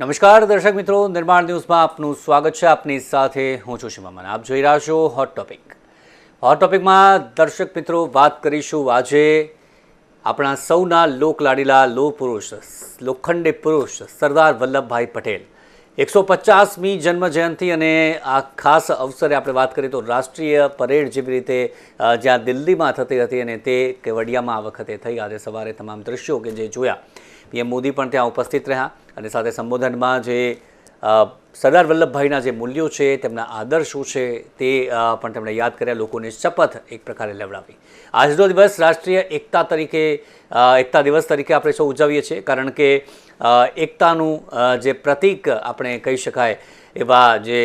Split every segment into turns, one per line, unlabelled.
નમસ્કાર, દર્શક મિત્રો. નિર્માણ ન્યૂઝમાં આપનું સ્વાગત છે. આપની સાથે હું છું શિમામન આપ જોઈ રહ્યા છો હોટ ટોપિક હોટ ટોપિકમાં દર્શક મિત્રો વાત કરીશું આજે આપણા સૌના લોકલાડીલા લો પુરુષ, લોખંડી પુરુષ સરદાર વલ્લભભાઈ પટેલ. એકસો પચાસમી જન્મ જયંતિ અને આ ખાસ અવસરે આપણે વાત કરીએ તો રાષ્ટ્રીય પરેડ જેવી રીતે જ્યાં દિલ્હીમાં થતી હતી અને તે કેવડિયામાં આ વખતે થઈ. આજે સવારે તમામ દ્રશ્યો કે જે જોયા પીએમ મોદી પણ ત્યાં ઉપસ્થિત રહ્યા અને સાથે સંબોધનમાં જે સરદાર વલ્લભભાઈના જે મૂલ્યો છે, તેમના આદર્શો છે તે પણ તેમણે યાદ કર્યા, લોકોને શપથ એક પ્રકારે લેવડાવી. આજનો દિવસ રાષ્ટ્રીય એકતા તરીકે એકતા દિવસ તરીકે આપણે સૌ ઉજવીએ છીએ, કારણ કે એકતાનું જે પ્રતીક આપણે કહી શકાય એવા જે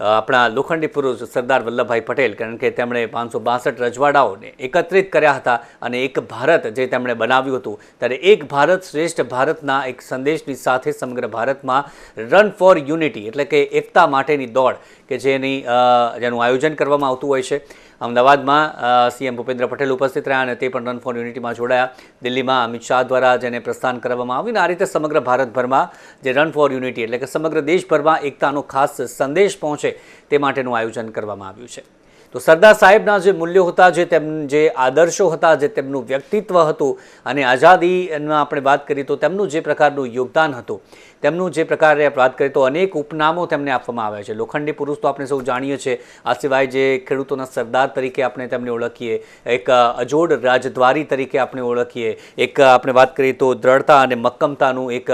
આપણા લોખંડી પુરુષ સરદાર વલ્લભભાઈ પટેલ, કારણ કે તેમણે પાંચસો બાસઠ રજવાડાઓને એકત્રિત કર્યા હતા અને એક ભારત જે તેમણે બનાવ્યું હતું. ત્યારે એક ભારત શ્રેષ્ઠ ભારતના એક સંદેશની સાથે સમગ્ર ભારતમાં રન ફોર યુનિટી એટલે કે એકતા માટેની દોડ, કે જેની જેનું આયોજન કરવામાં આવતું હોય છે. અમદાવાદમાં સીએમ ભૂપેન્દ્ર પટેલ ઉપસ્થિત રહ્યા અને તે પણ રન ફોર યુનિટીમાં જોડાયા. દિલ્હીમાં અમિત શાહ દ્વારા જેને પ્રસ્થાન કરવામાં આવ્યું આ રીતે સમગ્ર ભારતભરમાં જે રન ફોર યુનિટી એટલે કે સમગ્ર દેશભરમાં એકતાનો ખાસ સંદેશ પહોંચે તે માટેનું આયોજન કરવામાં આવ્યું છે. તો સરદાર સાહેબના જે મૂલ્યો હતા, જે તેમ, જે આદર્શો હતા, જે તેમનું વ્યક્તિત્વ હતું અને આઝાદીમાં આપણે વાત કરીએ તો તેમનું જે પ્રકારનું યોગદાન હતું, તેમનું જે પ્રકારે વાત કરીએ તો અનેક ઉપનામો તેમને આપવામાં આવ્યા છે. લોખંડી પુરુષ તો આપણે સૌ જાણીએ છીએ, આ સિવાય જે ખેડૂતોના સરદાર તરીકે આપણે તેમને ઓળખીએ, એક અજોડ રાજદ્વારી તરીકે આપણે ઓળખીએ, એક, આપણે વાત કરીએ તો દ્રઢતા અને મક્કમતાનું એક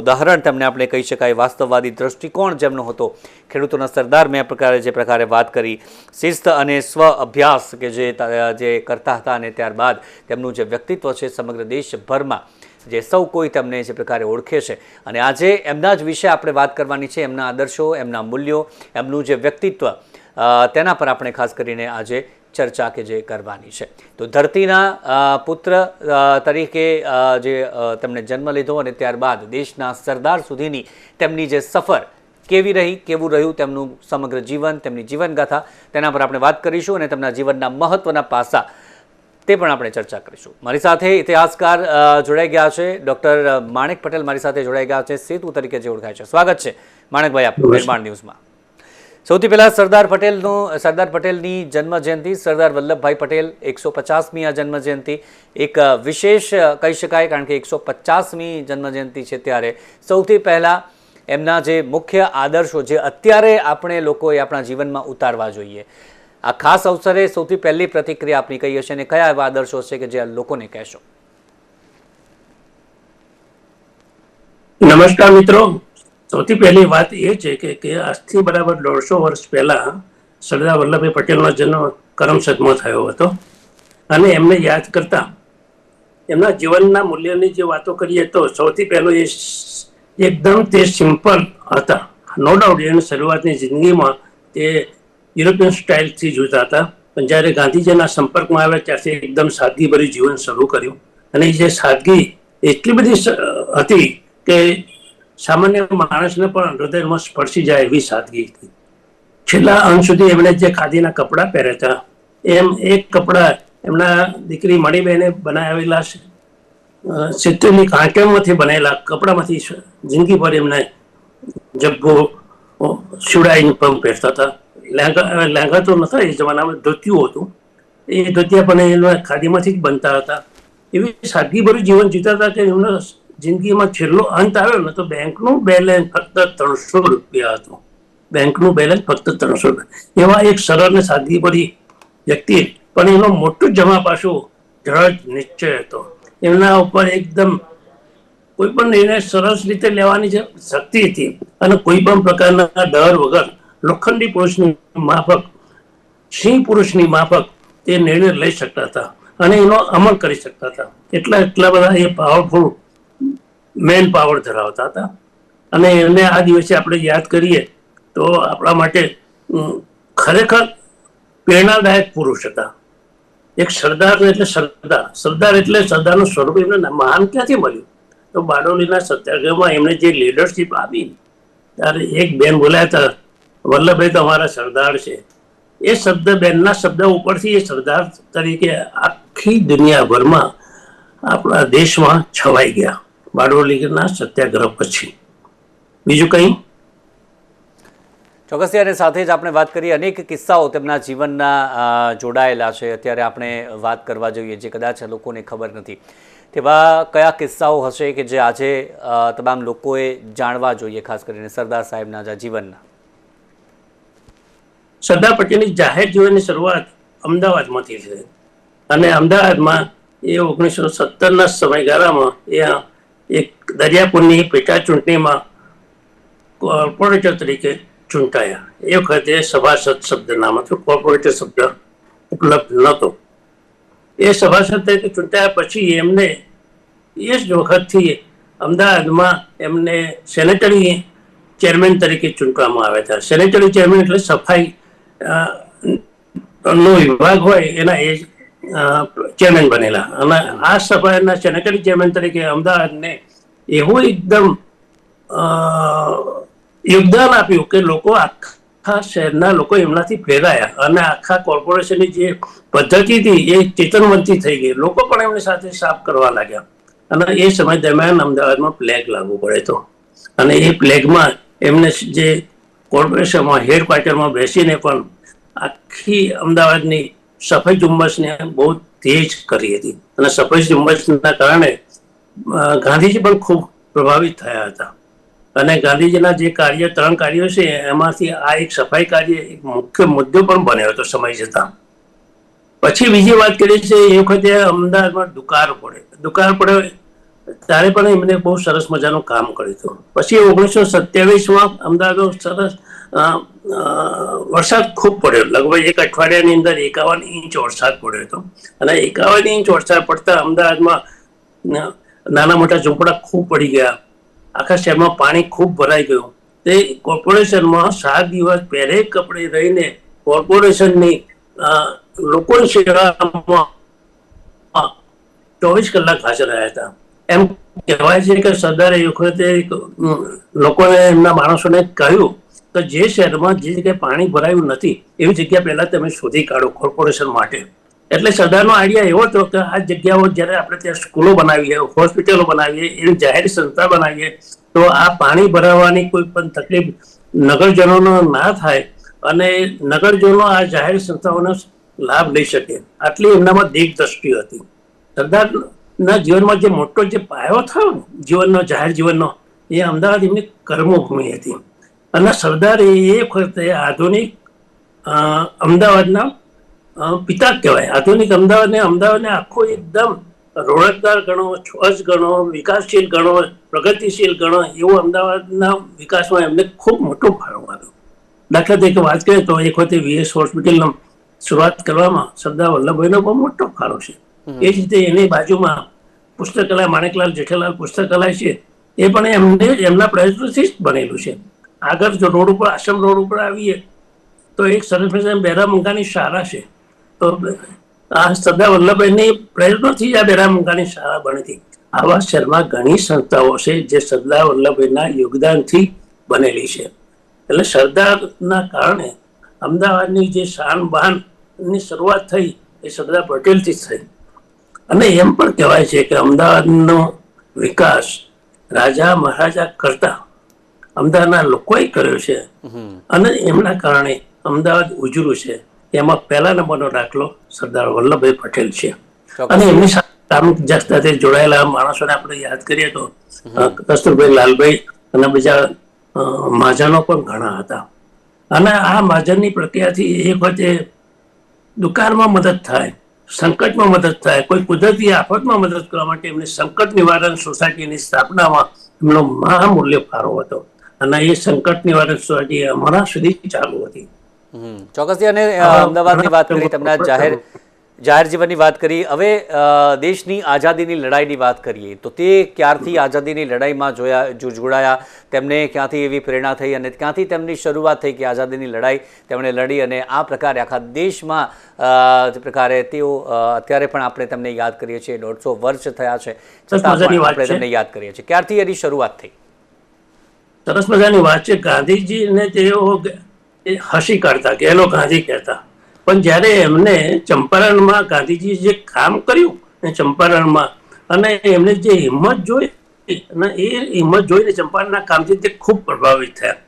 ઉદાહરણ તેમને આપણે કહી શકાય. વાસ્તવવાદી દ્રષ્ટિકોણ જેમનો હતો ખેડૂતોના સરદાર મેં પ્રકારે જે પ્રકારે વાત કરી, શિસ્ત અને સ્વ અભ્યાસ કે જે જે કરતા હતા અને ત્યારબાદ તેમનું જે વ્યક્તિત્વ છે સમગ્ર દેશભરમાં, જે સૌ કોઈ તેમને જે પ્રકારે ઓળખે છે. અને આજે એમના જ વિશે આપણે વાત કરવાની છે, એમના આદર્શો, એમના મૂલ્યો, એમનું જે વ્યક્તિત્વ તેના પર આપણે ખાસ કરીને આજે ચર્ચા કે જે કરવાની છે. તો ધરતીના પુત્ર તરીકે જે તેમણે જન્મ લીધો અને ત્યારબાદ દેશના સરદાર સુધીની તેમની જે સફર કેવી રહી કેવું રહ્યું તેમનું સમગ્ર જીવન તેમની જીવનગાથા તેના પર આપણે વાત કરીશું અને તેમના જીવનના મહત્વના પાસા તે પણ આપણે ચર્ચા કરીશું. મારી સાથે ઇતિહાસકાર જોડાઈ ગયા છે. ડૉક્ટર માણેક પટેલ મારી સાથે જોડાઈ ગયા છે. સેતુ તરીકે જે ઓળખાય છે. સ્વાગત છે માણેકભાઈ આપનું નિર્માણ ન્યૂઝમાં. સૌથી પહેલાં સરદાર પટેલનું સરદાર પટેલની જન્મજયંતિ સરદાર વલ્લભભાઈ પટેલ એકસો પચાસમી આ જન્મજયંતિ. એક વિશેષ કહી શકાય કારણ કે એકસો પચાસમી જન્મજયંતિ છે ત્યારે. સૌથી પહેલાં એમના જે મુખ્ય આદર્શો જે અત્યારે આપણે લોકોએ આપણા જીવનમાં ઉતારવા જોઈએ. આ ખાસ અવસરે સૌથી પહેલી પ્રતિક્રિયા આપની કઈ હશે અને કયા એવા આદર્શો છે કે જે લોકોને કહેશો?
નમસ્કાર મિત્રો. સૌથી પહેલી વાત એ છે કે કે આજથી બરાબર દોઢસો વર્ષ પહેલા સરદાર વલ્લભભાઈ પટેલનો જન્મ કરમસદમાં થયો હતો. અને એમને યાદ કરતા એમના જીવનના મૂલ્યની જે વાતો કરીએ તો સૌથી પહેલું એ એકદમ તે સિમ્પલ હતા. નો ડાઉટ એની શરૂઆતની જિંદગીમાં તે યુરોપિયન સ્ટાઇલથી જોતા હતા. પણ જ્યારે ગાંધીજીના સંપર્કમાં આવ્યા ત્યારથી એકદમ સાદગીભર્યું જીવન શરૂ કર્યું. અને જે સાદગી એટલી બધી હતી કે સામાન્ય માણસને પણ હૃદયમાં સ્પર્શી જાય એવી સાદગી હતી. છેલ્લા અંત સુધી એમણે જે ખાદીના કપડાં પહેર્યા હતા, એમ એક કપડાં એમના દીકરી મણીબેને બનાવેલા સિત્તેરની કાંટામાંથી બનેલા કપડામાંથી જિંદગીભર એમને જબ્બો અ, શિવડાઈને પગ પહેરતા હતા. લહેંગા લહેંગા તો નતા એ જમાનામાં ધોતિયું હતું. એ ધોતિયા પણ એના ખાદીમાંથી જ બનતા હતા. એવી સાદગીભર્યું જીવન જીતા હતા કે એમનો જિંદગીમાં છેલ્લો અંત આવ્યો ને તો બેંકનું બેલેન્સ ફક્ત ત્રણસો રૂપિયા હતું. બેંકનું બેલેન્સ ફક્ત ત્રણસો રૂપિયા. એવા એક સરળ ને સાદગીભરી વ્યક્તિ પણ એનો મોટું જમા પાછું દ્રઢ નિશ્ચય હતો. એમના ઉપર એકદમ કોઈ પણ નિર્ણય સરસ રીતે લેવાની જે શક્તિ હતી. અને કોઈ પણ પ્રકારના ડર વગર લોખંડી પુરુષની માફક, સિંહ પુરુષની માફક તે નિર્ણય લઈ શકતા હતા અને એનો અમલ કરી શકતા હતા. એટલા એટલા બધા એ પાવરફુલ મેન પાવર ધરાવતા હતા. અને એમને આ દિવસે આપણે યાદ કરીએ તો આપણા માટે ખરેખર પ્રેરણાદાયક પુરુષ હતા. એક સરદાર એટલે સરદાર. સરદાર એટલે સરદારનું સ્વરૂપ એમને મહાન ક્યાંથી મળ્યું? તો બારડોલીના સત્યાગ્રહમાં એમણે જે લીડરશિપ આપી, ત્યારે એક બેન બોલ્યા હતા, વલ્લભભાઈ, તમારા સરદાર છે. એ શબ્દ, બેનના શબ્દ ઉપરથી એ સરદાર તરીકે આખી દુનિયાભરમાં આપણા દેશમાં છવાઈ ગયા, બારડોલીના સત્યાગ્રહ પછી. બીજું કંઈ?
ચોક્કસથી અને સાથે જ આપણે વાત કરીએ. અનેક કિસ્સાઓ તેમના જીવનના જોડાયેલા છે. અત્યારે આપણે વાત કરવા જોઈએ જે કદાચ લોકોને ખબર નથી. તેવા કયા કિસ્સાઓ હશે કે જે આજે તમામ લોકોએ જાણવા જોઈએ, ખાસ કરીને સરદાર સાહેબના જીવનના?
સરદાર પટેલની જાહેર જીવનની શરૂઆત અમદાવાદમાંથી છે અને અમદાવાદમાં એ ઓગણીસો સત્તરના સમયગાળામાં એ એક દરિયાપુરની પેટા ચૂંટણીમાં કોર્પોરેટર તરીકે ચૂંટાયા. એ વખતે સભાસદ શબ્દ નામ હતું કોર્પોરેટર શબ્દ ઉપલબ્ધ નહોતો. એ સભાસદ તરીકે ચૂંટાયા પછી એમને એ જ વખતથી અમદાવાદમાં એમને સેનેટરી ચેરમેન તરીકે ચૂંટવામાં આવ્યા હતા. સેનેટરી ચેરમેન એટલે સફાઈ નો વિભાગ હોય એના એ ચેરમેન બનેલા. અને આ સભાના સેનેટરી ચેરમેન તરીકે અમદાવાદને એવું એકદમ યોગદાન આપ્યું કે લોકો આખા શહેરના લોકો એમનાથી પ્રેરાયા અને આખા કોર્પોરેશનની જે પદ્ધતિ હતી એ ચેતનવંતી થઈ ગઈ. લોકો પણ એમની સાથે સાફ કરવા લાગ્યા. અને એ સમય દરમિયાન અમદાવાદમાં પ્લેગ લાગુ તો. અને એ પ્લેગમાં એમને જે કોર્પોરેશનમાં હેડક્વાર્ટરમાં બેસીને પણ આખી અમદાવાદની સફેદ ઝુંબશને બહુ તેજ કરી હતી. અને સફેદ ઝુંબશના કારણે ગાંધીજી પણ ખૂબ પ્રભાવિત થયા હતા. અને ગાંધીજીના જે કાર્ય, ત્રણ કાર્યો છે, એમાંથી આ એક સફાઈ કાર્ય એક મુખ્ય મુદ્દો પણ બન્યો હતો સમય જતા. પછી બીજી વાત કરીએ છે એ વખતે અમદાવાદમાં દુકાળ પડે. દુકાળ પડે, ત્યારે પણ એમને બહુ સરસ મજાનું કામ કર્યું હતું. પછી ઓગણીસો સત્યાવીસમાં અમદાવાદમાં સરસ વરસાદ ખૂબ પડ્યો. લગભગ એક અઠવાડિયાની અંદર એકાવન ઇંચ વરસાદ પડ્યો હતો. અને એકાવન ઇંચ વરસાદ પડતા અમદાવાદમાં નાના મોટા ઝૂંપડા ખૂબ પડી ગયા. આખા શહેરમાં પાણી ખૂબ ભરાઈ ગયું. તે કોર્પોરેશનમાં સાત દિવસ પહેરે કપડે રહીને કોર્પોરેશનની લોકોની સેવામાં ચોવીસ કલાક હાજર રહ્યા હતા. એમ કહેવાય છે કે સરદારે એ વખતે લોકોને એમના માણસોને કહ્યું કે જે શહેરમાં જે જગ્યાએ પાણી ભરાયું નથી, એવી જગ્યા પહેલા તમે શોધી કાઢો કોર્પોરેશન માટે. એટલે સરદારનો આઈડિયા એવો હતો કે આ જગ્યાઓ જ્યારે આપણે ત્યાં સ્કૂલો બનાવીએ, હોસ્પિટલો બનાવીએ, એવી જાહેર સંસ્થા બનાવીએ, તો આ પાણી ભરાવાની કોઈ પણ તકલીફ નગરજનોનો ના થાય અને નગરજનો આ જાહેર સંસ્થાઓનો લાભ લઈ શકે. આટલી એમનામાં દીર્ઘદ્રષ્ટિ હતી. સરદારના જીવનમાં જે મોટો જે પાયો થયો ને, જીવનનો, જાહેર જીવનનો, એ અમદાવાદ એમની કર્મભૂમિ હતી. અને સરદારે એ વખતે આધુનિક અમદાવાદના પિતા કહેવાય. આધુનિક અમદાવાદને અમદાવાદને આખો એકદમ રોણકદાર ગણો સ્વચ્છ ગણો વિકાસશીલ ગણો પ્રગતિશીલ ગણો એવું અમદાવાદના વિકાસમાં એમને ખૂબ મોટો ફાળો આવ્યો દાખલા તરીકે વાત કરીએ તો એક વખતે વીએસ હોસ્પિટલનો શરૂઆત કરવામાં સરદાર વલ્લભભાઈનો બહુ મોટો ફાળો છે. એ જ રીતે એની બાજુમાં પુસ્તકાલય માણેકલાલ જેઠાલાલ પુસ્તકાલય છે. એ પણ એમને એમના પ્રયત્નોથી જ બનેલું છે. આગળ જો રોડ ઉપર આશ્રમ રોડ ઉપર આવીએ તો એક સરસ મજાની બેરામંગાની શાળા છે. તો આ સરદાર વલ્લભભાઈની પ્રયત્નોથી જ આ બેરામંગાની શાળા બની હતી. આવા શહેરમાં ઘણી સંસ્થાઓ છે જે સરદાર વલ્લભભાઈના યોગદાનથી બનેલી છે. એટલે સરદારના કારણે અમદાવાદની જે શાન બહાનની શરૂઆત થઈ એ સરદાર પટેલથી જ થઈ. અને એમ પણ કહેવાય છે કે અમદાવાદનો વિકાસ રાજા મહારાજા કરતા અમદાવાદના લોકોએ કર્યો છે. અને એમના કારણે અમદાવાદ ઉજળું છે. એમાં પહેલા નંબરનો દાખલો સરદાર વલ્લભભાઈ પટેલ છે. અને એમની સાથે સાથે જોડાયેલા માણસોને આપણે યાદ કરીએ તો કસ્તુરભાઈ લાલભાઈ અને બીજા મહાજનો પણ ઘણા હતા. અને આ મહાજનની પ્રક્રિયાથી એક વખતે દુકાનમાં મદદ થાય સંકટમાં મદદ થાય કોઈ કુદરતી આફતમાં મદદ કરવા માટે એમને સંકટ નિવારણ સોસાયટીની સ્થાપનામાં એમનો મહામૂલ્ય ફાળો હતો. અને એ સંકટ નિવારણ સોસાયટી અમારા સુધી ચાલુ હતી.
ચોક્કસથી અને અમદાવાદની વાત કરી તમને જાહેર જાહેર જીવનની વાત કરી. હવે દેશની આઝાદીની લડાઈની વાત કરીએ તો તે ક્યારથી આઝાદીની લડાઈમાં જોયા જોડાયા તેમને ક્યાંથી એવી પ્રેરણા થઈ અને ક્યાંથી તેમની શરૂઆત થઈ કે આઝાદીની લડાઈ તેમણે લડી અને આ પ્રકારે આખા દેશમાં જે પ્રકારે તેઓ અત્યારે પણ આપણે તેમને યાદ કરીએ છીએ દોઢસો વર્ષ થયા છે છતાં આપણે તેમને યાદ કરીએ છીએ. ક્યારથી એની શરૂઆત થઈ?
સરસ મજાની વાત છે. ગાંધીજીને તેઓ એ હસી કાઢતા કે એનો ગાંધી કહેતા. પણ જ્યારે એમને ચંપારણમાં ગાંધીજી જે કામ કર્યું એ ચંપારણમાં અને એમને જે હિંમત જોઈ અને એ હિંમત જોઈને ચંપારણના કામથી તે ખૂબ પ્રભાવિત થયા.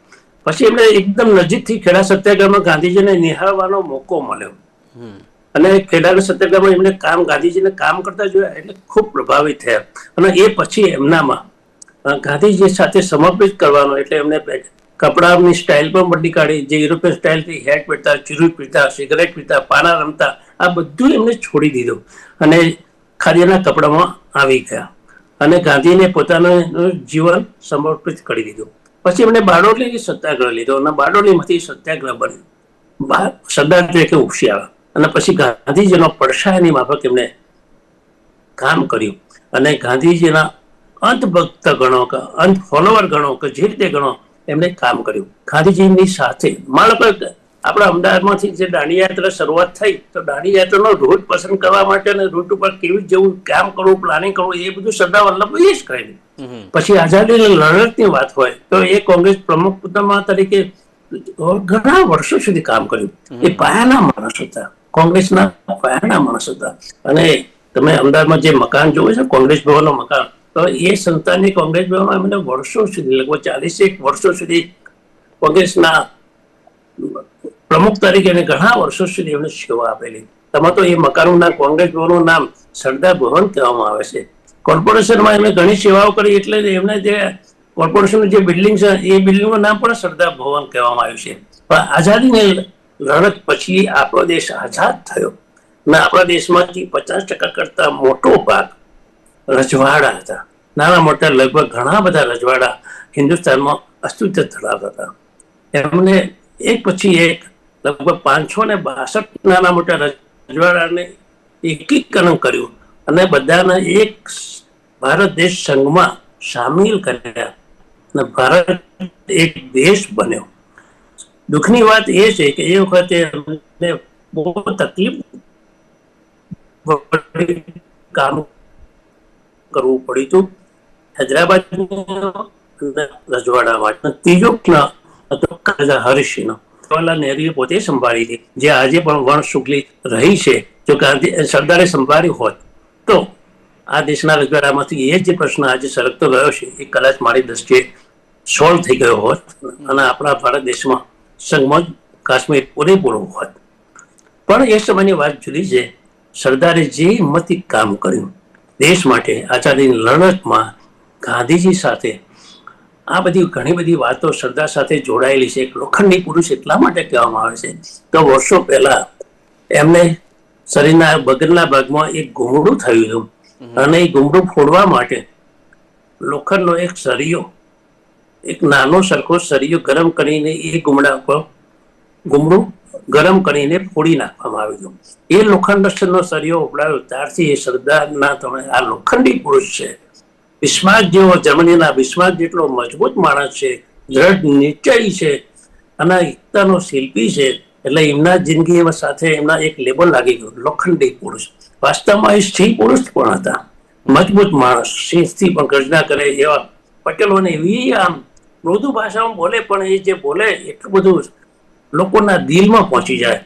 પછી એમને એકદમ નજીકથી ખેડા સત્યાગ્રહમાં ગાંધીજીને નિહાળવાનો મોકો મળ્યો. અને ખેડાના સત્યાગ્રહમાં એમને કામ ગાંધીજીને કામ કરતા જોયા એટલે ખૂબ પ્રભાવિત થયા. અને એ પછી એમનામાં ગાંધીજી સાથે સમર્પિત કરવાનો એટલે એમને કપડાની સ્ટાઇલ પણ બદલી કાઢી, જે યુરોપિયન સ્ટાઇલથી હેટ પહેરતા ચીરું પીતા સિગરેટ પીતા પાના રમતા, આ બધું એમને છોડી દીધું. અને ખાદીના કપડામાં આવી ગયા. અને ગાંધીને પોતાનું જીવન સમર્પિત કરી દીધું. પછી એમણે બારડોલી સત્યાગ્રહ લીધો અને બારડોલીમાંથી સત્યાગ્રહ બન્યો. સરદાર તરીકે ઉપસી આવ્યા અને પછી ગાંધીજીનો પડછાયાની માફક એમણે કામ કર્યું. અને ગાંધીજીના અંત ભક્ત ગણો કે અંત ફોલોવર ગણો કે જે રીતે ગણો એમણે કામ કર્યું. ગાંધીજીની સાથે માનો કે આપણા અમદાવાદમાંથી જે દાંડી યાત્રા શરૂઆત થઈ તો દાંડી યાત્રાનો રૂટ પસંદ કરવા માટે અને રૂટ ઉપર કેવી જવું કામ કરવું પ્લાનિંગ કરવું એ બધું સરદાર વલ્લભભાઈએ જ કરેલું. પછી આઝાદીની લડતની વાત હોય તો એ કોંગ્રેસ પ્રમુખ પુતળા તરીકે ઘણા વર્ષો સુધી કામ કર્યું. એ પાયાના માણસ હતા. કોંગ્રેસના પાયાના માણસ હતા. અને તમે અમદાવાદમાં જે મકાન જોવો છો કોંગ્રેસ ભવનનું મકાન તો એ સંસ્થાની કોંગ્રેસ ભવનમાં એમને વર્ષો સુધી, લગભગ ચાલીસેક વર્ષો સુધી કોંગ્રેસના પ્રમુખ તરીકે અને ઘણા વર્ષો સુધી એમને સેવા આપેલી. તમે તો એ મકાનોના, કોંગ્રેસ ભવનનું નામ સરદાર ભવન કહેવામાં આવે છે. કોર્પોરેશનમાં એમણે ઘણી સેવાઓ કરી એટલે એમને જે કોર્પોરેશનનું જે બિલ્ડિંગ છે, એ બિલ્ડિંગનું નામ પણ સરદાર ભવન કહેવામાં આવ્યું છે. પણ આઝાદીની લડત પછી આપણો દેશ આઝાદ થયો. અને આપણા દેશમાંથી પચાસ ટકા કરતા મોટો ભાગ રજવાડા હતા. નાના મોટા લગભગ ઘણા બધા રજવાડા હિન્દુસ્તાનમાં અસ્તિત્વ ધરાવતા હતા. એમને એક પછી એક લગભગ પાંચસો ને બાસઠ નાના મોટા રજવાડાને એકીકરણ કર્યું અને બધાને એક ભારત દેશ સંઘમાં સામેલ કર્યા અને ભારત એક દેશ બન્યો. દુઃખની વાત એ છે કે એ વખતે એમને બહુ તકલીફ કામ કરવું પડ્યું હતું. હૈદરાબાદ રજવાડામાં ત્રીજો હતો હરિસિંહનો. જવાહરલાલ નહેરુએ પોતે સંભાળી હતી જે આજે પણ વણ શુક્લી રહી છે. જો ગાંધી સરદારે સંભાળી હોત તો આ દેશના રજવાડામાંથી એ જે પ્રશ્ન આજે સરકતો રહ્યો છે. એ કદાચ મારી દ્રષ્ટિએ સોલ્વ થઈ ગયો હોત અને આપણા ભારત દેશમાં સંગમત કાશ્મીર પૂરેપૂરું હોત. પણ એ સમયની વાત જુદી છે. સરદારે જે હિંમતથી કામ કર્યું દેશ માટે આઝાદીની લડતમાં ગાંધીજી સાથે આ બધી ઘણી બધી વાતો સરદાર સાથે જોડાયેલી છે. એક લોખંડી પુરુષ એટલા માટે કહેવામાં આવે છે તો વર્ષો પહેલા એમને શરીરના બગરના ભાગમાં એક ઘૂમડું થયું હતું. અને એ ઘૂમડું ફોડવા માટે લોખંડનો એક સરિયો એક નાનો સરખો સરિયો ગરમ કરીને એ ગુમડા ઉપર ગુમડું ગરમ કરીને ફોડી નાખવામાં આવ્યું એ લોખંડનો સરિયો ઉપડાયો ત્યારથી એ સરદારના તમે આ લોખંડી પુરુષ છે. બિસ્માર્ક જેવો જર્મનીના બિસ્માર્ક જેટલો મજબૂત માણસ છે, દ્રઢ નિશ્ચયી છે અને એકતાનો શિલ્પી છે, એટલે એમના જિંદગી સાથે એમના એક લેબલ લાગી ગયું, લોખંડી પુરુષ. વાસ્તવમાં એ સ્ત્રી પુરુષ પણ હતા. મજબૂત માણસ સિંહથી પણ ગર્જના કરે એવા પટેલોને એવી આમ મૃદુ ભાષામાં બોલે, પણ એ જે બોલે એટલું બધું લોકોના દિલમાં પહોંચી જાય.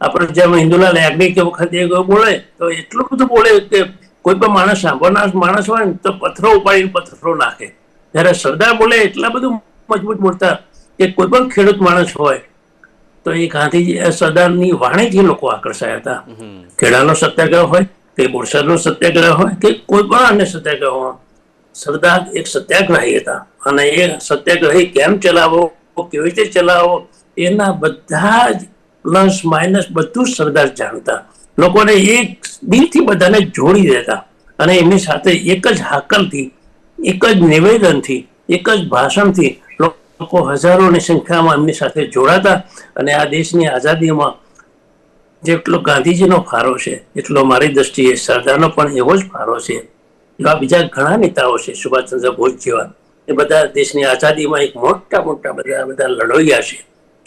આપણે જેમ હિન્દુલાલ યાજ્ઞિક વખતે એ બોલે તો એટલું બધું બોલે કે કોઈ પણ માણસ સાંભળનાર માણસ હોય ને તો પથરો ઉપાડીને પથરો નાખે. જ્યારે સરદાર બોલે એટલા બધું મજબૂત બોલતા કે કોઈ પણ ખેડૂત માણસ હોય તો એ ગાંધીજી સરદારની વાણીથી લોકો આકર્ષાયા હતા. ખેડાનો સત્યાગ્રહ હોય કે બોરસદનો સત્યાગ્રહ હોય કે કોઈ પણ અન્ય સત્યાગ્રહ હોય સરદાર એક સત્યાગ્રહી હતા. અને એ સત્યાગ્રહી કેમ ચલાવો કેવી રીતે ચલાવવો એના બધા જ પ્લસ માઇનસ બધું સરદાર જાણતા. લોકોને એક દિલથી બધાને જોડી દેતા. અને એમની સાથે એક જ હાકલથી, એક જ નિવેદનથી, એક જ ભાષણથી લોકો હજારોની સંખ્યામાં એમની સાથે જોડાતા. અને આ દેશની આઝાદીમાં જેટલો ગાંધીજીનો ફાળો છે, એટલો મારી દ્રષ્ટિએ સરદારનો પણ એવો જ ફાળો છે. એવા બીજા ઘણા નેતાઓ છે, સુભાષચંદ્ર બોઝ જેવા. એ બધા દેશની આઝાદીમાં એક મોટા મોટા બધા બધા લડોયા છે.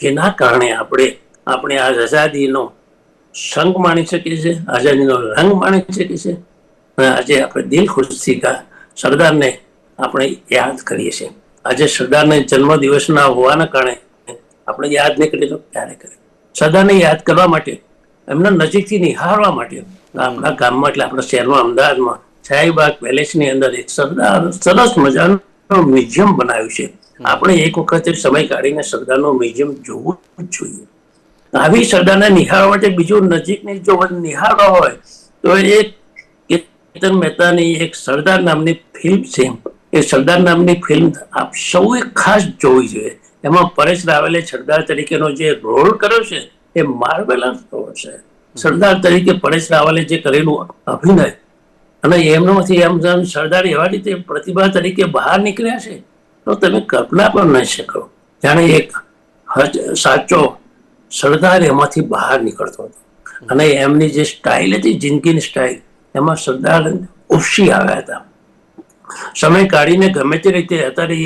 જેના કારણે આપણે આપણે આ આઝાદીનો શંખ માણી શકીએ છીએ, આઝાદીનો રંગ માણી શકીએ છીએ. અને આજે આપણે દિલ ખુશથી સરદારને આપણે યાદ કરીએ છીએ. આજે સરદારને જન્મદિવસના હોવાના કારણે આપણે યાદ નહીં કરીએ તો ક્યારે કરીએ? સરદારને યાદ કરવા માટે, એમના નજીકથી નિહાળવા માટે આપણા ગામમાં એટલે આપણા શહેરમાં, અમદાવાદમાં શાહીબાગ પેલેસની અંદર એક સરદાર સરસ મજાનું મ્યુઝિયમ બનાવ્યું છે. આપણે એક વખતે સમય કાઢીને સરદારનું મ્યુઝિયમ જોવું જ જોઈએ. આવી સરદારને નિહાળવા માટે બીજું નજીકની જો નિહાળવા હોય, તો એક કેતન મહેતાની એક સરદાર નામની ફિલ્મ છે. એ સરદાર નામની ફિલ્મ આપ સૌએ ખાસ જોવી જોઈએ. એમાં પરેશ રાવલે સરદાર તરીકેનો જે રોલ કર્યો છે, એ માર્વેલસ રોલ છે. સરદાર તરીકે પરેશ રાવલે જે કરેલું અભિનય, અને એમનામાંથી એમ સરદાર એવા રીતે પ્રતિભા તરીકે બહાર નીકળ્યા છે તો તમે કલ્પના પણ નહીં શકો. જાણે એક સાચો સરદાર એમાંથી બહાર નીકળતો હતો. અને એમની જે સ્ટાઇલ હતી જિંદગીની સ્ટાઇલ એમાં સરદાર ઉપસી આવ્યા હતા. સમય કાઢીને ગમે તે રીતે અત્યારે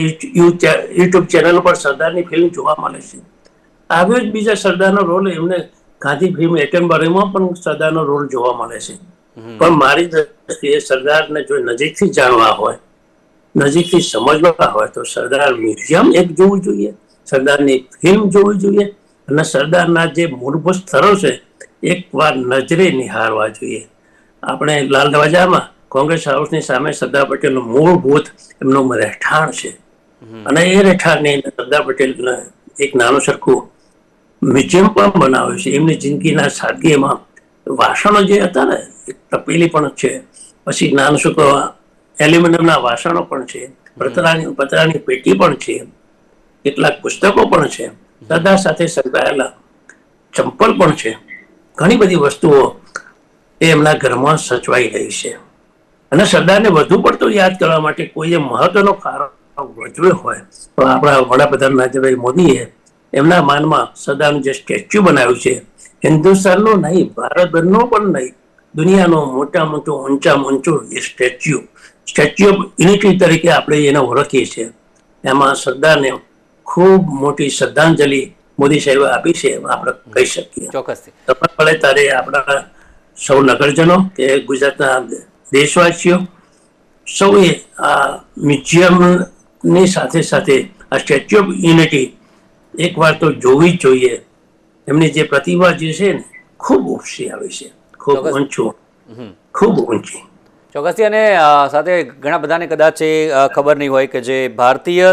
યુટ્યુબ ચેનલ પર સરદારની ફિલ્મ જોવા મળે છે. આવ્યો જ બીજા સરદારનો રોલ એમને ગાંધી ફિલ્મ એટનબરીમાં પણ સરદારનો રોલ જોવા મળે છે. પણ મારી દ્રષ્ટિએ સરદારને જો નજીકથી જાણવા હોય નજીકથી સમજવા હોય તો સરદાર મ્યુઝિયમ એક જોવું જોઈએ સરદારની ફિલ્મ જોવી જોઈએ અને સરદારના જે મૂળભૂત સ્થળો છે એકવાર નજરે નિહાળવા જોઈએ. આપણે લાલ દરવાજામાં કોંગ્રેસ હાઉસની સામે સરદાર પટેલનું મૂળભૂત એમનું રહેઠાણ છે. અને એ રહેઠાણની સરદાર પટેલ એક નાનું સરખું મ્યુઝિયમ પણ બનાવ્યું છે. એમની જિંદગીના સાદગીમાં વાસણો જે હતા ને એક તપેલી પણ છે. પછી નાનું શું એલ્યુમિનિયમના વાસણો પણ છે, પતરાની પતરાની પેટી પણ છે, કેટલાક પુસ્તકો પણ છે દાદા સાથે સંકળાયેલા ચંપલ પણ છે. ઘણી બધી વસ્તુઓ એ એમના ઘરમાં સચવાઈ રહી છે. અને સરદારને વધુ પડતો યાદ કરવા માટે કોઈએ મહત્વનો કારણ ભજવ્યો હોય, તો આપણા વડાપ્રધાન નરેન્દ્રભાઈ મોદીએ એમના માનમાં સરદારનું જે સ્ટેચ્યુ બનાવ્યું છે, હિન્દુસ્તાનનું નહીં, ભારતભરનો પણ નહીં, દુનિયાનો મોટા મોટો ઊંચામાં ઊંચો એ સ્ટેચ્યુ. સ્ટેચ્યુ ઓફ યુનિટી તરીકે આપણે એને ઓળખીએ છીએ. એમાં સરદારને ખૂબ મોટી શ્રદ્ધાંજલિ મોદી સાહેબે આપી છે એમ આપણે કહી શકીએ.
ચોક્કસથી.
તપાસ પડે ત્યારે આપણા સૌ નગરજનો કે ગુજરાતના દેશવાસીઓ સૌએ આ મ્યુઝિયમની સાથે સાથે આ સ્ટેચ્યુ ઓફ યુનિટી એકવાર તો જોવી જ જોઈએ. એમની જે પ્રતિભા જે છે ને ખૂબ ઉપસી આવે છે. ખૂબ ઊંચું. ખૂબ ઊંચી.
ચોક્કસથી અને સાથે ઘણા બધાને કદાચ એ ખબર નહીં હોય કે જે ભારતીય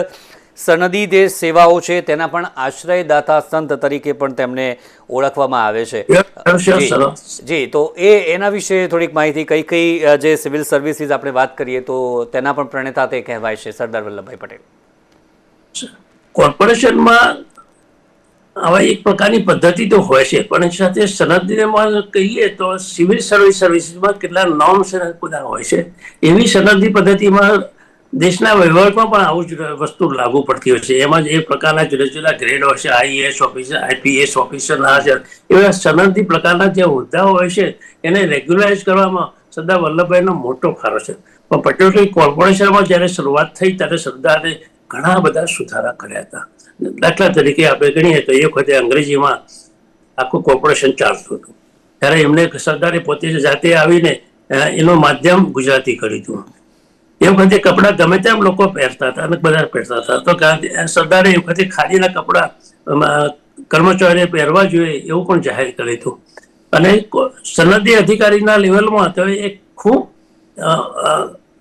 સનદી જે સેવાઓ છે તેના પણ આશ્રયદાતા સંત તરીકે પણ તેમને ઓળખવામાં આવે છે. જી, તો એ એના વિશે થોડીક માહિતી કઈ કઈ જે સિવિલ સર્વિસીસ આપણે વાત કરીએ તો તેના પણ પ્રણેતા તે કહેવાય છે સરદાર વલ્લભભાઈ પટેલ.
કોર્પોરેશનમાં આવા એક પ્રકારની પદ્ધતિ તો હોય છે, પણ સાથે સનદીમાં કહીએ તો સિવિલ સર્વિસ સર્વિસીસમાં કેટલા નોર્મ્સ બધા હોય છે. એવી સનદી પદ્ધતિમાં દેશના વહીવટમાં પણ આવું જ વસ્તુ લાગુ પડતી હોય છે. એમાં જ એ પ્રકારના જુદા જુદા ગ્રેડ હોય છે આઈએએસ ઓફિસર આઈપીએસ ઓફિસર ના છે. એવા સનદી પ્રકારના જે હોદ્દા હોય છે, એને રેગ્યુલાઇઝ કરવામાં સરદાર વલ્લભભાઈનો મોટો ફાળો છે. પણ પટેલ કોર્પોરેશનમાં જ્યારે શરૂઆત થઈ ત્યારે સરદારે ઘણા બધા સુધારા કર્યા હતા. દાખલા તરીકે આપણે ગણીએ તો એ વખતે અંગ્રેજીમાં આખું કોર્પોરેશન ચાલતું હતું. ત્યારે એમને સરદારે પોતે જાતે આવીને એનું માધ્યમ ગુજરાતી કર્યું હતું. એ વખતે કપડાં ગમે તેમ લોકો પહેરતા હતા અને બધા પહેરતા હતા. તો સરદારે એ વખતે ખાદીના કપડાં કર્મચારીએ પહેરવા જોઈએ એવું પણ જાહેર કર્યું હતું. અને સનદી અધિકારીના લેવલમાં તો એક ખૂબ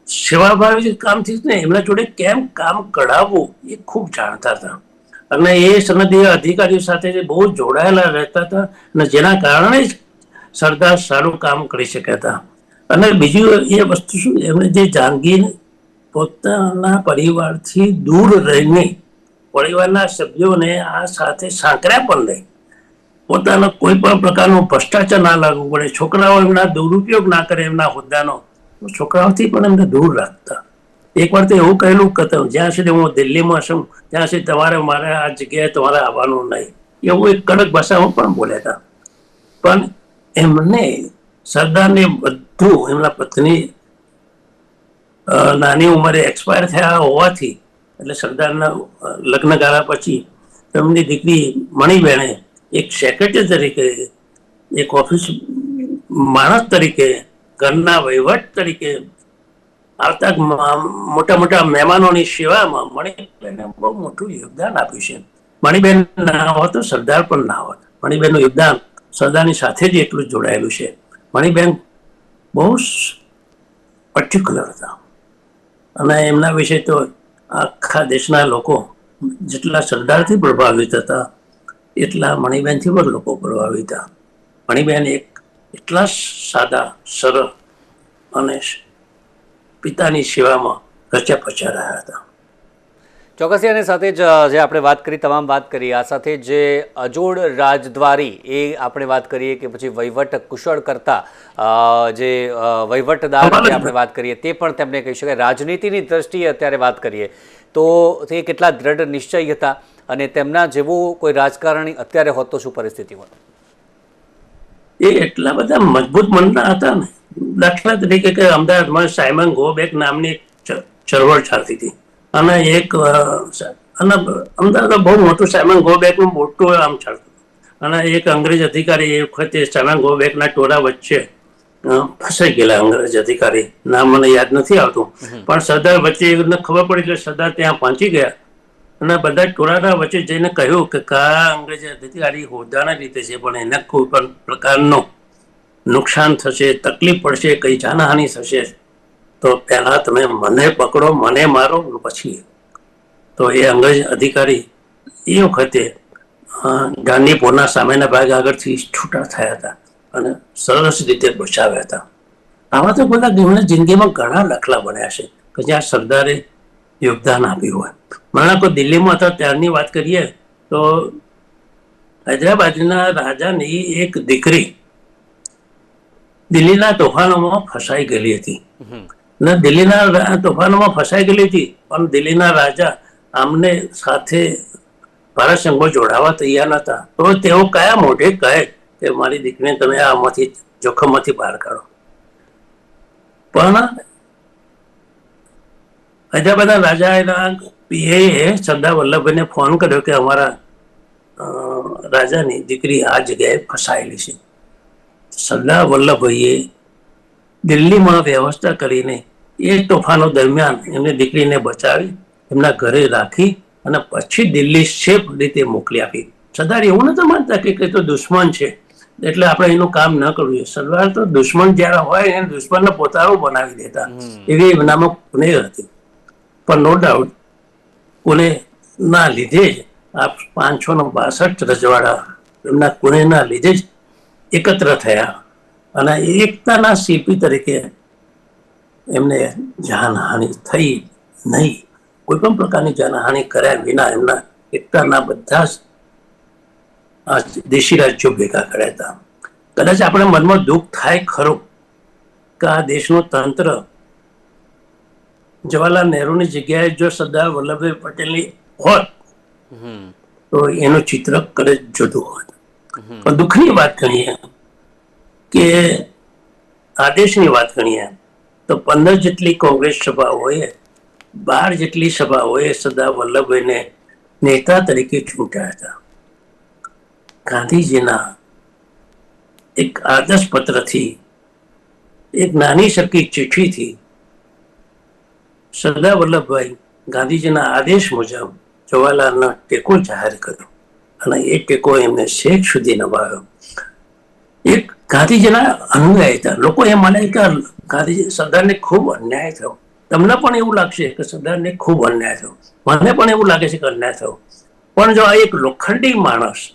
સેવાભાવી કામથી જ ને એમના જોડે કેમ કામ કઢાવવું એ ખૂબ જાણતા હતા. અને એ સનદી અધિકારીઓ સાથે બહુ જોડાયેલા રહેતા હતા અને જેના કારણે જ સરદાર સારું કામ કરી શક્યા હતા. અને બીજું એ વસ્તુ શું એમણે જે જાનગીર પોતાના પરિવારથી દૂર રહીને પરિવારના સભ્યોને આ સાથે સાંકળ્યા પણ નહીં. પોતાનો કોઈ પણ પ્રકારનો ભ્રષ્ટાચાર ના લાગવું પડે, છોકરાઓ એમના દુરુપયોગ ના કરે, એમના હોદ્દાનો, છોકરાઓથી પણ એમને દૂર રાખતા. એકવાર તો એવું કહેલું કે જ્યાં સુધી હું દિલ્હીમાં છું, ત્યાં સુધી તમારે મારે આ જગ્યાએ તમારે આવવાનું નહીં. એવું એક કડક ભાષામાં પણ બોલ્યા હતા. પણ એમને સરદારને બધું, એમના પત્ની નાની ઉંમરે એક્સપાયર થયા હોવાથી, એટલે સરદારના લગ્ન ગાળા પછી એમની દીકરી મણિબેણે એક સેક્રેટરી તરીકે, એક ઓફિસ માણસ તરીકે, ઘરના વહીવટ તરીકે આવતા મોટા મોટા મહેમાનોની સેવામાં મણિબેને બહુ મોટું યોગદાન આપ્યું છે. મણિબેન ના હોત તો સરદાર પણ ના હોત. મણિબેનનું યોગદાન સરદારની સાથે જ એટલું જોડાયેલું છે. મણિબેન બહુ પર્ટિક્યુલર હતા. અને એમના વિશે તો આખા દેશના લોકો જેટલા સરદારથી પ્રભાવિત હતા, એટલા મણિબેનથી પણ લોકો પ્રભાવિત હતા. મણિબેન એક એટલા સાદા, સરળ અને પિતાની સેવામાં રચ્યા પચ્યા રહ્યા હતા.
ચોક્કસી અને સાથે જ જે આપણે વાત કરી તમામ વાત કરી આ સાથે જે અજોડ રાજદ્વારી એ આપણે વાત કરીએ કે પછી વહીવટ કુશળ કરતા જે વહીવટદાર આપણે વાત કરીએ તે પણ તેમને કહી શકાય. રાજનીતિની દ્રષ્ટિએ અત્યારે વાત કરીએ તો તે કેટલા દ્રઢ નિશ્ચય હતા અને તેમના જેવું કોઈ રાજકારણી અત્યારે હોત તો શું પરિસ્થિતિ હોત
એ એટલા બધા મજબૂત મનના હતા ને. દાખલા તરીકે કે અમદાવાદમાં સાયમન ગોબેક નામની ચળવળ ચાલતી હતી. અને એક અને અમદાવાદ બહુ મોટું સાયમન ગોબેકનું મોટું આમ ચાલતું અને એક અંગ્રેજ અધિકારી એ વખતે સાયમન ગોબેકના ટોળા વચ્ચે ફસાઈ ગયેલા અંગ્રેજ અધિકારી. નામ મને યાદ નથી આવતું. પણ સરદાર વચ્ચે એમને ખબર પડી એટલે સરદાર ત્યાં પહોંચી ગયા. અને બધા ટોળાના વચ્ચે જઈને કહ્યું કે કા અંગ્રેજ અધિકારી હોદ્દાના રીતે છે પણ એના કોઈ પણ પ્રકારનું નુકસાન થશે, તકલીફ પડશે, કઈ જાનહાનિ થશે, તો પહેલા તમે મને પકડો, મને મારો પછી. તો એ અંગ્રેજ અધિકારી એ વખતે ગાંધીપુરના સામેના ભાગ આગળથી છૂટા થયા હતા અને સરસ રીતે બચાવ્યા હતા. આવા તો બધા એમણે જિંદગીમાં ઘણા લખલા બન્યા છે કે જ્યાં સરદારે યોગદાન આપ્યું હોય. મારા કોઈ દિલ્હીમાં હતા, ત્યારની વાત કરીએ તો, હૈદરાબાદના રાજાની એક દીકરી દિલ્હીના તોફાનોમાં ફસાઈ ગયેલી હતી. ને દિલ્હીના તોફાનોમાં ફસાઈ ગયેલી હતી પણ દિલ્હીના રાજા આમને સાથે સંઘમાં જોડાવા તૈયાર નતા તો તેઓ કયા મોઢે કહે કે મારી દીકરીને તમે આમાંથી જોખમમાંથી બહાર કાઢો? પણ હૈદરાબાદના રાજાના પીએ સરદાર વલ્લભભાઈને ફોન કર્યો કે અમારા રાજાની દીકરી આ જગ્યાએ ફસાયેલી છે. સરદાર વલ્લભભાઈએ દિલ્હીમાં વ્યવસ્થા કરીને એ તોફાનો દરમિયાન એમની દીકરીને બચાવી એમના ઘરે રાખી અને પછી દિલ્હી સેફ રીતે મોકલી આપી. સરદાર એવું નતા માનતા કે કંઈ તો દુશ્મન છે. એટલે આપણે એનું કામ ન કરવું જોઈએ. સરદાર તો દુશ્મન જ્યારે હોય એને દુશ્મનને પોતાનું બનાવી દેતા. એવી એમનામાં કુનેહ હતી. પણ નો ડાઉટ કુને ના લીધે જ આ પાંચસો ને બાસઠ રજવાડા એમના કુણેના લીધે જ એકત્ર થયા અને એકતાના શિલ્પી તરીકે એમને જાનહાનિ થઈ નહીં. કોઈ પણ પ્રકારની જાનહાનિ કર્યા વિના એમના એકતાના બધા જ દેશી રાજ્યો ભેગા કર્યા હતા. કદાચ આપણે મનમાં દુઃખ થાય ખરું કે આ દેશનું તંત્ર જવાહરલાલ નહેરુની જગ્યાએ જો સરદાર વલ્લભભાઈ પટેલની હોત તો એનું ચિત્ર કદાચ જુદું હોત. પણ દુઃખની વાત કરીએ કે આદેશની વાત કરીએ તો પંદર જેટલી કોંગ્રેસ સભાઓએ બાર જેટલી સભાઓએ સરદાર વલ્લભભાઈને નેતા તરીકે ચૂંટ્યા હતા. ગાંધીજીના એક આદર્શ પત્રથી, એક નાની સરખી ચિઠ્ઠીથી સરદાર વલ્લભભાઈ ગાંધીજીના આદેશ મુજબ જવાહરલાલનો ટેકો જાહેર કર્યો. અને એ ટેકો એમને શેખ સુધી નભાવ્યો એક ગાંધીજીના અનુયાયી હતા લોકો એ માને કે ગાંધીજી સરદારને ખૂબ અન્યાય થયો. તમને પણ એવું લાગશે કે સરદારને ખૂબ અન્યાય થયો. મને પણ એવું લાગે છે કે અન્યાય થયો. પણ જો આ એક લોખંડી માણસ,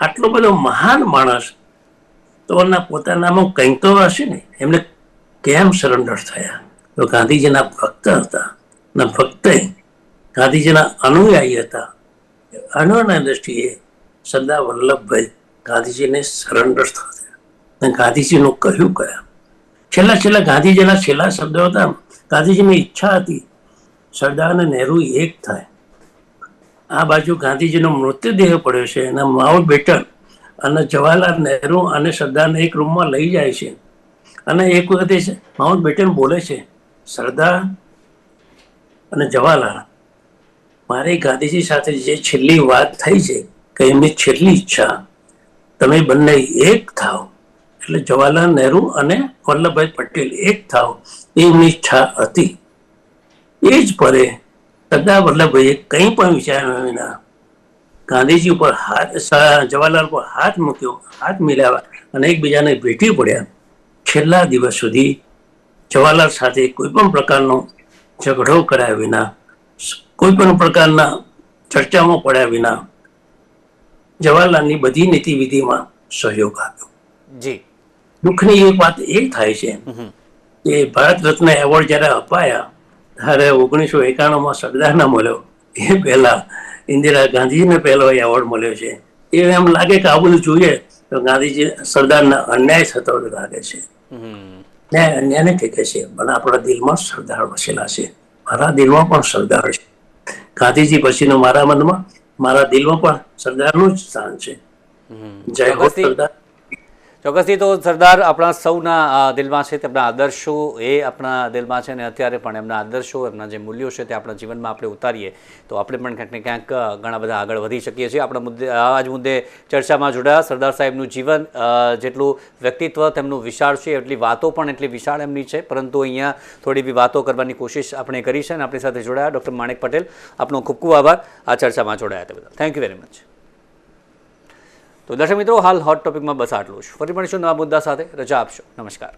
આટલો બધો મહાન માણસ, તો એના પોતાનામાં કંઈક તો હશે ને? એમને કેમ સરેન્ડર થયા? તો ગાંધીજીના ભક્ત હતા. અને ભક્તે ગાંધીજીના અનુયાયી હતા. અનુના દ્રષ્ટિએ સરદાર વલ્લભભાઈ ગાંધીજીને સરેન્ડર થયા ગાંધીજીનું કહ્યું કયા? છેલ્લા છેલ્લા ગાંધીજીના છેલ્લા શબ્દો હતા. ગાંધીજીની ઈચ્છા હતી સરદાર અને નહેરુ એક થાય. આ બાજુ ગાંધીજીનો મૃતદેહ પડ્યો છે. અને માઉન્ટ બેટન અને જવાહરલાલ નહેરુ અને સરદારને એક રૂમમાં લઈ જાય છે. અને એક વખતે માઉન્ટ બેટન બોલે છે, સરદાર અને જવાહરલાલ મારી ગાંધીજી સાથે જે છેલ્લી વાત થઈ છે, કે એમની છેલ્લી ઈચ્છા, તમે બંને એક થાવ. એટલે જવાહરલાલ નહેરુ અને વલ્લભભાઈ પટેલ એક થાવ એમની ઈચ્છા હતી. એ જ પરે સરદાર વલ્લભભાઈએ કંઈ પણ વિચાર્યા વિના ગાંધીજી ઉપર હાથ જવાહરલાલ પર હાથ મૂક્યો, હાથ મિલાવ્યા અને એકબીજાને ભેટી પડ્યા. છેલ્લા દિવસ સુધી જવાહરલાલ સાથે કોઈ પણ પ્રકારનો ઝઘડો કર્યા વિના કોઈ પણ પ્રકારના ચર્ચામાં પડ્યા વિના જવાહરલાલની બધી નીતિવિધિમાં સહયોગ આપ્યો.
જી.
દુઃખની એક વાત એ થાય છે કે ભારત રત્ન એવોર્ડ જ્યારે અપાયા ત્યારે ઓગણીસો એકાણુંમાં સરદારને મળ્યો. એ પહેલા ઇન્દિરા ગાંધીજીને પહેલો એવોર્ડ મળ્યો છે. એ એમ લાગે કે આ બધું જોઈએ તો ગાંધીજી સરદારને અન્યાય થતો લાગે છે. અન્યાય ને કહે છે. પણ આપણા દિલમાં સરદાર વસેલા છે. મારા દિલમાં પણ સરદાર છે. ગાંધીજી પછીનો મારા મનમાં મારા દિલમાં પણ સરદારનું જ સ્થાન છે. જય હો સરદાર.
ચોક્કસથી તો સરદાર આપણા સૌના દિલમાં છે તેમના આદર્શો એ આપણા દિલમાં છે અને અત્યારે પણ એમના આદર્શો, એમના જે મૂલ્યો છે તે આપણા જીવનમાં આપણે ઉતારીએ. તો આપણે પણ ક્યાંક ને ક્યાંક ઘણા બધા આગળ વધી શકીએ છીએ. આપણા મુદ્દે આ જ મુદ્દે ચર્ચામાં જોડાયા. સરદાર સાહેબનું જીવન જેટલું વ્યક્તિત્વ તેમનું વિશાળ છે, એટલી વાતો પણ એટલી વિશાળ એમની છે. પરંતુ અહીંયા થોડી બી વાતો કરવાની કોશિશ આપણે કરી છે અને આપણી સાથે જોડાયા ડૉક્ટર માણેક પટેલ. આપનો ખૂબ ખૂબ આભાર. આ ચર્ચામાં જોડાયા તે બધા થેન્ક યુ વેરી મચ તો દર્શક મિત્રો, હાલ હોટ ટોપિકમાં બસ આટલું જ. ફરી મળીશું નવા મુદ્દા સાથે. રજા આપશો. નમસ્કાર.